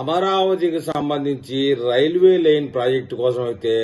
అమరావతికి సంబంధించి railway line project కోసం అయితే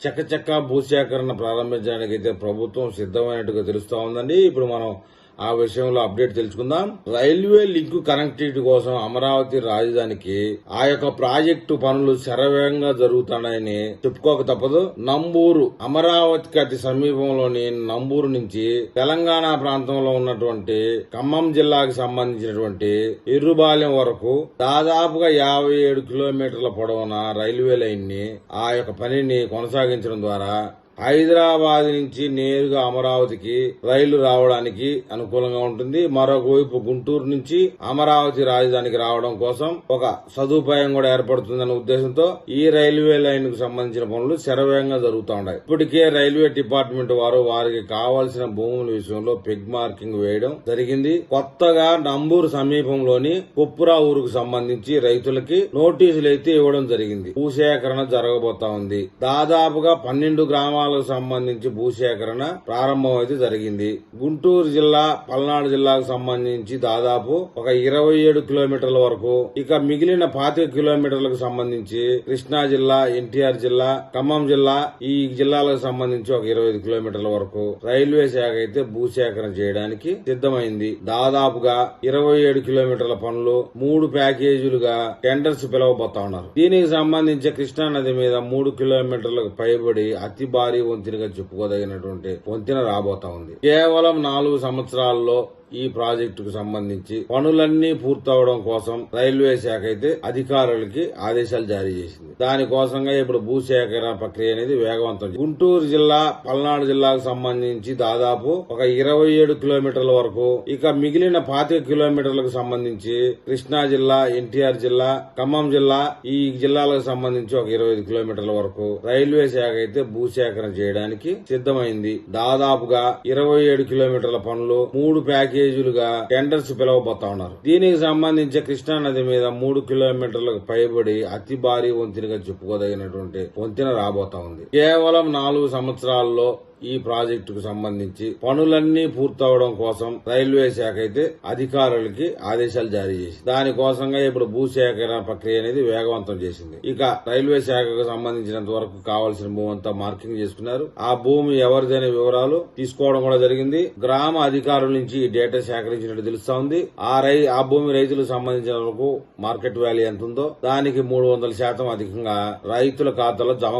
చక్కచక్క భూసేకరణ ప్రారంభించడానికి అయితే ప్రభుత్వం సిద్ధమైనట్టుగా తెలుస్తా ఉందండి. ఇప్పుడు మనం ఆ విషయంలో అప్డేట్ తెలుసుకుందాం. రైల్వే లింక్ కనెక్టివిటీ కోసం అమరావతి రాజధానికి ఆ యొక్క ప్రాజెక్టు పనులు శరవేగంగా జరుగుతున్నాయని చెప్పుకోక తప్పదు. నంబూరు అమరావతికి అతి సమీపంలోని నంబూరు నుంచి తెలంగాణ ప్రాంతంలో ఉన్నటువంటి ఖమ్మం జిల్లాకు సంబంధించినటువంటి ఎర్రుబాలెం వరకు దాదాపుగా యాభై ఏడు కిలోమీటర్ల పొడవున రైల్వే లైన్ని ఆ యొక్క పనిని కొనసాగించడం ద్వారా హైదరాబాద్ నుంచి నేరుగా అమరావతికి రైలు రావడానికి అనుకూలంగా ఉంటుంది. మరొక వైపు గుంటూరు నుంచి అమరావతి రాజధానికి రావడం కోసం ఒక సదుపాయం కూడా ఏర్పడుతుందన్న ఉద్దేశంతో ఈ రైల్వే లైన్కు సంబంధించిన పనులు శరవేగంగా జరుగుతూ ఉన్నాయి. ఇప్పటికే రైల్వే డిపార్ట్మెంట్ వారు వారికి కావాల్సిన భూముల విషయంలో పెగ్ మార్కింగ్ వేయడం జరిగింది. కొత్తగా నంబూరు సమీపంలోని కుప్పురా ఊరుకు సంబంధించి రైతులకి నోటీసులు అయితే ఇవ్వడం జరిగింది. భూసేకరణ జరగబోతా ఉంది. దాదాపుగా పన్నెండు గ్రామాల గ్రామాలకు సంబంధించి భూసేకరణ ప్రారంభం అయితే జరిగింది. గుంటూరు జిల్లా పల్నాడు జిల్లాకు సంబంధించి దాదాపు ఒక ఇరవై ఏడు కిలోమీటర్ల వరకు ఇక మిగిలిన పాతిక కిలోమీటర్లకు సంబంధించి కృష్ణా జిల్లా ఎన్టీఆర్ జిల్లా ఖమ్మం జిల్లా ఈ జిల్లాలకు సంబంధించి ఒక ఇరవై ఐదు కిలోమీటర్ల వరకు రైల్వే శాఖ అయితే భూసేకరణ చేయడానికి సిద్ధమైంది. దాదాపుగా ఇరవై ఏడు కిలోమీటర్ల పనులు మూడు ప్యాకేజీలుగా టెండర్స్ పిలవబోతా ఉన్నారు. దీనికి సంబంధించి కృష్ణా నది మీద మూడు కిలోమీటర్లకు పైబడి అతి భారీ వంతెనగా చెప్పుకోదగినటువంటి వంతెన రాబోతా ఉంది. కేవలం నాలుగు సంవత్సరాల్లో ఈ ప్రాజెక్టుకు సంబంధించి పనులన్నీ పూర్తవడం కోసం రైల్వే శాఖ అయితే అధికారులకి ఆదేశాలు జారీ చేసింది. దానికోసంగా ఇప్పుడు భూసేకరణ ప్రక్రియ అనేది వేగవంతం గుంటూరు జిల్లా పల్నాడు జిల్లాకు సంబంధించి దాదాపు ఒక ఇరవై ఏడు కిలోమీటర్ల వరకు ఇక మిగిలిన పాతిక కిలోమీటర్లకు సంబంధించి కృష్ణా జిల్లా ఎన్టీఆర్ జిల్లా ఖమ్మం జిల్లా ఈ జిల్లాలకు సంబంధించి ఒక ఇరవై కిలోమీటర్ల వరకు రైల్వే శాఖ అయితే భూసేకరణ చేయడానికి సిద్ధమైంది. దాదాపుగా ఇరవై ఏడు కిలోమీటర్ల పనులు మూడు ప్యాకేజ్ ప్యాకేజీలుగా టెండర్స్ పిలవబోతా ఉన్నారు. దీనికి సంబంధించి కృష్ణా నది మీద మూడు కిలోమీటర్లకు పైబడి అతి భారీ వంతెనగా చెప్పుకోదగినటువంటి వంతెన రాబోతా ఉంది. కేవలం నాలుగు సంవత్సరాల్లో ఈ ప్రాజెక్టుకు సంబంధించి పనులన్నీ పూర్తవడం కోసం రైల్వే శాఖ అయితే అధికారులకి ఆదేశాలు జారీ చేసింది. దానికోసంగా ఇప్పుడు భూసేకరణ ప్రక్రియ అనేది వేగవంతం చేసింది. ఇక రైల్వే శాఖకు సంబంధించినంత వరకు కావాల్సిన భూమి అంతా మార్కింగ్ చేసుకున్నారు. ఆ భూమి ఎవరిదనే వివరాలు తీసుకోవడం కూడా జరిగింది. గ్రామ అధికారుల నుంచి ఈ డేటా సేకరించినట్టు తెలుస్తా ఉంది. ఆ రై ఆ భూమి రైతులకు సంబంధించిన వరకు మార్కెట్ వాల్యూ ఎంత ఉందో దానికి మూడు వందల శాతం అధికంగా రైతుల ఖాతాలో జమ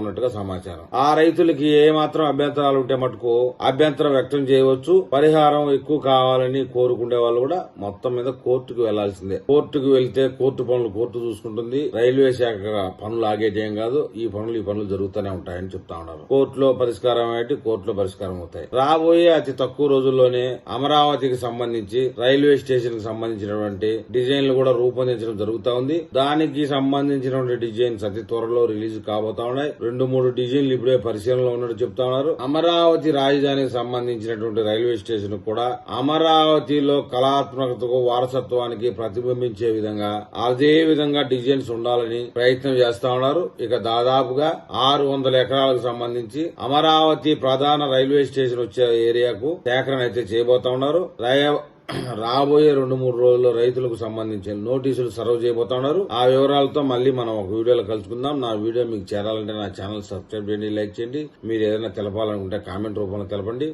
ఉన్నట్టుగా సమాచారం. ఆ రైతులకి ఏ మాత్రం అభ్యంతరాలు ఉంటే మటుకు అభ్యంతరం వ్యక్తం చేయవచ్చు. పరిహారం ఎక్కువ కావాలని కోరుకునే వాళ్ళు కూడా మొత్తం మీద కోర్టుకు వెళ్ళాల్సిందే. కోర్టుకు వెళ్తే కోర్టు పనులు కోర్టు చూసుకుంటుంది. రైల్వే శాఖ పనులు ఆగేటేం కాదు. ఈ పనులు ఈ పనులు జరుగుతూనే ఉంటాయని చెప్తా ఉన్నారు. కోర్టులో పరిష్కారం అయితే కోర్టులో పరిష్కారం అవుతాయి. రాబోయే అతి తక్కువ రోజుల్లోనే అమరావతికి సంబంధించి రైల్వే స్టేషన్కి సంబంధించినటువంటి డిజైన్లు కూడా రూపొందించడం జరుగుతా ఉంది. దానికి సంబంధించినటువంటి డిజైన్స్ అతి త్వరలో రిలీజ్ కాబోతా ఉన్నాయి. రెండు మూడు డిజైన్లు ఇప్పుడే పరిశీలనలో ఉన్నట్టు చెప్తా ఉన్నారు. అమరావతి రాజధానికి సంబంధించినటువంటి రైల్వే స్టేషన్ కూడా అమరావతిలో కళాత్మకతకు వారసత్వానికి ప్రతిబింబించే విధంగా అదే విధంగా డిజైన్స్ ఉండాలని ప్రయత్నం చేస్తా ఉన్నారు. ఇక దాదాపుగా ఆరు వందల ఎకరాలకు సంబంధించి అమరావతి ప్రధాన రైల్వే స్టేషన్ వచ్చే ఏరియాకు సేకరణ అయితే చేయబోతా ఉన్నారు. రాబోయే రెండు మూడు రోజుల్లో రైతులకు సంబంధించిన నోటీసులు సర్వ్ చేయబోతా ఉన్నారు. ఆ వివరాలతో మళ్ళీ మనం ఒక వీడియోలో కలుసుకుందాం. నా వీడియో మీకు చేరాలంటే నా ఛానల్ సబ్స్క్రైబ్ చేయండి లైక్ చేయండి. మీరు ఏదైనా తెలపాలనుకుంటే కామెంట్ రూపంలో తెలపండి.